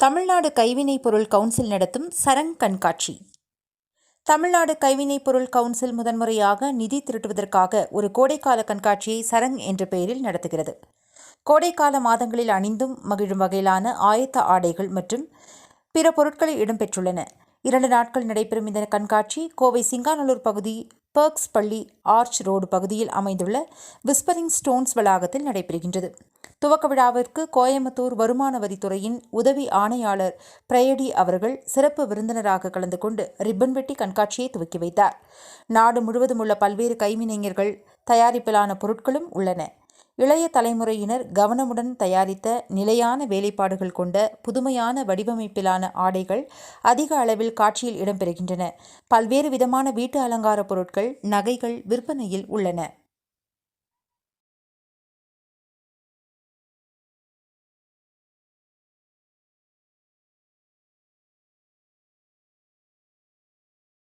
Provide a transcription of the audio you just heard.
தமிழ்நாடு கைவினைப் பொருள் கவுன்சில் நடத்தும் சரங் கண்காட்சி. தமிழ்நாடு கைவினைப் பொருள் கவுன்சில் முதன்முறையாக நிதி திரட்டுவதற்காக ஒரு கோடைக்கால கண்காட்சியை சரங் என்ற பெயரில் நடத்துகிறது. கோடைக்கால மாதங்களில் அணிந்தும் மகிழும் வகையிலான ஆயத்த ஆடைகள் மற்றும் பிற பொருட்களை இடம்பெற்றுள்ளன. இரண்டு நாட்கள் நடைபெறும் இந்த கண்காட்சி கோவை சிங்காநல்லூர் பகுதி பர்க்ஸ் பள்ளி ஆர்ச் ரோடு பகுதியில் அமைந்துள்ள விஸ்பரிங் ஸ்டோன்ஸ் வளாகத்தில் நடைபெறுகின்றது. துவக்க விழாவிற்கு கோயம்புத்தூர் வருமான வரித்துறையின் உதவி ஆணையாளர் பிரயடி அவர்கள் சிறப்பு விருந்தினராக கலந்து கொண்டு ரிப்பன் வெட்டி கண்காட்சியை துவக்கி வைத்தார். நாடு முழுவதும் உள்ள பல்வேறு கைவினைஞர்கள் தயாரிப்பிலான பொருட்களும் உள்ளன. இளைய தலைமுறையினர் கவனமுடன் தயாரித்த நிலையான வேலைப்பாடுகள் கொண்ட புதுமையான வடிவமைப்பிலான ஆடைகள் அதிக அளவில் காட்சியில் இடம்பெறுகின்றன. பல்வேறு விதமான வீட்டு அலங்கார பொருட்கள் நகைகள் விற்பனையில் உள்ளன.